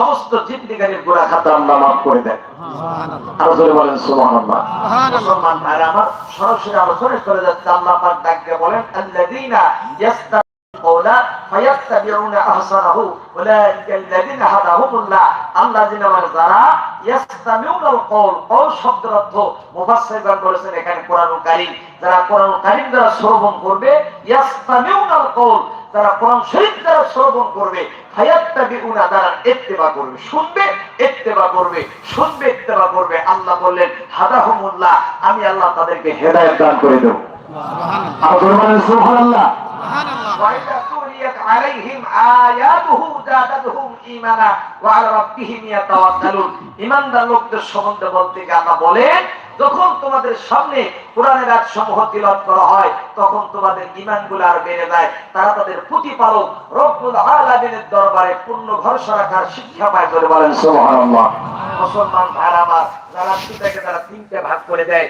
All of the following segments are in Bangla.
সমস্ত জিন্দিগানির গুণা খাতা আল্লাহ মাফ করে দেন। আরও জোরে বলেন মুসলমান আমার সরাসরি আলোচনা চলে যাচ্ছে আল্লাহ পাক আল্লাযীনা যারা কোরআনুল কারীম যারা কোরআনুল কারীম দ্বারা শ্রবণ করবে তারা কোরআন শরীফ যারা শ্রবণ করবে হায়াতটাকে উনা তারা এত্তেবা করবে শুনবে এত্তেবা করবে শুনবে এত্তেবা করবে। আল্লাহ বললেন হাদাহমুল্লাহ আমি আল্লাহ তাদেরকে হেদায়ত দান করে দেব। ইমানদার লোকদের সম্বন্ধে বলতে গিয়ে আল্লাহ বলেন যখন তোমাদের সামনে কোরআনের এক সমূহ তিলাওয়াত করা হয়, তখন তোমাদের ইমানগুলো আর বেড়ে যায়। তারা তাদের প্রতিপালক আলামিনের দরবারে পূর্ণ ভরসা রাখার শিক্ষা পায় করে বলেন মুসলমান ভাইরা আমার, যারা তারা তিনটে ভাগ করে দেয়।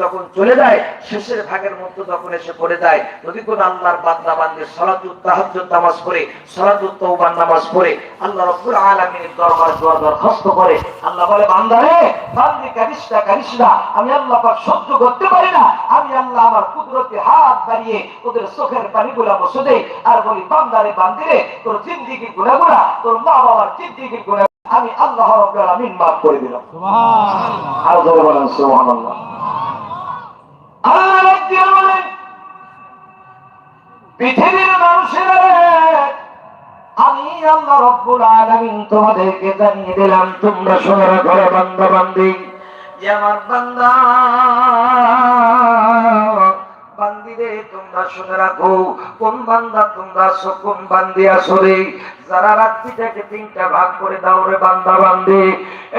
যখন চলে যায় শেষের ভাগের মধ্যে যখন এসে পড়ে যায় যদি কোন আল্লাহর বান্দা বান্দি সালাতুত তাহাজ্জুদ নামাজ পড়ে সালাতুত তওবার নামাজ পড়ে আল্লাহ রাব্বুল আলামিনের দরবারে দোয়া দরখাস্ত করে আল্লাহ বলে বান্দা রে বান্দি কারিস না আমি আল্লাহ পাক সহ্য করতে পারি না। আমি আল্লাহ আমার কুদরতে হাত বাড়িয়ে ওদের চোখের পানিগুলা মুছে দেই আর বলি বান্দারে বান্দিরে তোর জিন্দিগির গুনাহগুলা তোর মা বাবার জিন্দিগির গুনাহ আমি আল্লাহ রাব্বুল আলামিন মাফ করে দিলাম। আর জোরে বলেন সুবহানাল্লাহ। পৃথিবীর মানুষেরা আমি আল্লাহ রব্বুল আলামিন তোমাদেরকে জানিয়ে দিলাম, তোমরা শুনে রাখো রে বান্দা বান্দি যে আমার বান্দা বান্দিরে তোমরা শুনে রাখো, কোন বান্দা তোমরা আছো বান্দি আছো যারা রাত্রিটাকে তিনটা ভাগ করে দাও রে বান্দা বান্দি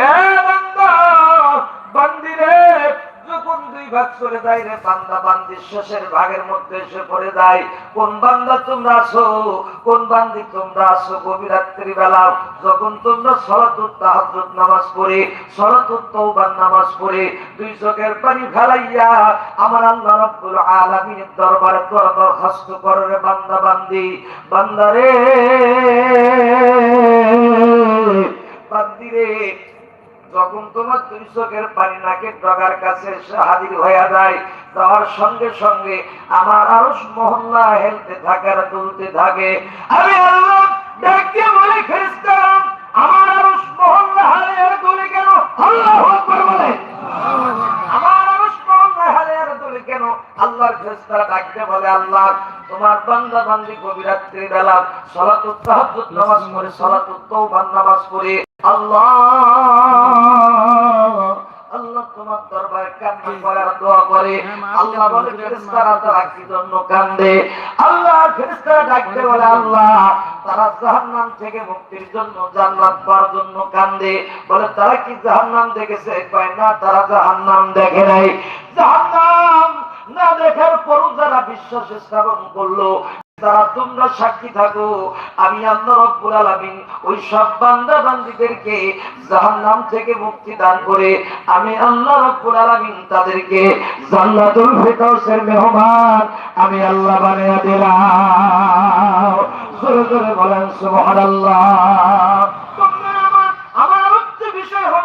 এ বান্দা বান্দি রে যখন দুই ভাগ চলে যায় রে বান্দা, বান্দি শেষের ভাগের মধ্যে এসে পড়ে যায়। কোন বান্দা তোমরা আছো? কোন বান্দি তোমরা আছো? গভীর রাত্রি বেলা যখন তোমরা সলাতুত তাহাজ্জুদ নামাজ পড়ে, সলাতুত তওবার নামাজ পড়ে, দুই চোখের পানি ফেলাইয়া আমার আল্লাহ রাব্বুল আলামিনের দরবারে তোরা দরখাস্ত করো রে বান্দা, বান্দি। বান্দারে যখন তোমার দুই চোখের পানি নাকের ডগার কাছে হাজির হয়ে যায়। যাওয়ার সঙ্গে সঙ্গে আমার আরও মহল্লা হেলতে থাকে আর থাকে। আমি বান্দা বেলা নামাজ পড়ে, সালাতুত তওবার নামাজ পড়ে। তারা কি জাহান্নাম দেখেছে? না, তারা জাহান্নাম দেখে নাই। না দেখার পরও যারা বিশ্বাস স্থাপন করল তারা তোমরা সাক্ষী থাকো, আমি আল্লাহ রব্বুল ওই সব বান্দা বান্দীদেরকে জাহান্নাম থেকে মুক্তি দান করে আমি আল্লাহ রব্বুল তাদেরকে জান্নাতুল ফিরদাউসের মেহমান আমি আল্লাহ বানিয়ে দিলাম। জোরে জোরে বলেন সুবহানাল্লাহ।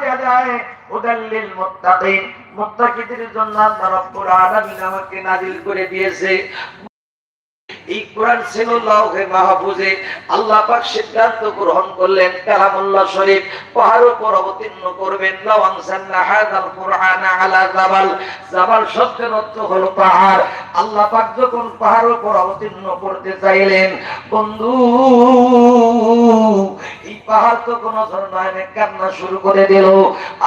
দেয়া। জন্য আমাকে নাজিল করে দিয়েছে। এই কোরআন ছিল মাহফুজে। আল্লাহ পাক সিদ্ধান্ত গ্রহণ করলেন, কালামুল্লাহ শরীফ পাহাড় উপর অবতীর্ণ করবেন। আলা জাবাল। জাবাল শব্দের অর্থ হলো পাহাড়। আল্লাহ পাক যখন পাহাড়ের উপর অবতীর্ণ করতে চাইলেন, বন্ধু, এই পাহাড় তো কোন ধরনের কান্না শুরু করে দিল।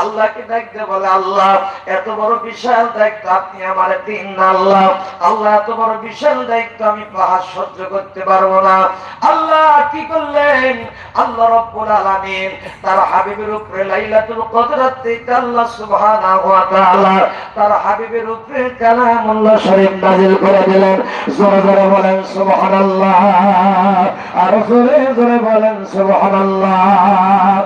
আল্লাহকে দেখতে বলে, আল্লাহ, এত বড় বিশাল দায়িত্ব আপনি আমার দিন আল্লাহ। আল্লাহ, এত বড় বিশাল দায়িত্ব আমি পাহাড় সহ্য করতে পারব না। আল্লাহ কি করলেন? আল্লাহ রব্বুল আলামিন তার হাবিবের উপরে লাইলাতুল কদর রাত্রিতে আল্লাহ সুবহানাহু ওয়া তাআলা তার হাবিবের উপরে কালামুল্লাহ শরীফ নাযিল করে দিলেন। জোরে জোরে বলেন সুবহানাল্লাহ। আর জোরে জোরে বলেন সুবহানাল্লাহ।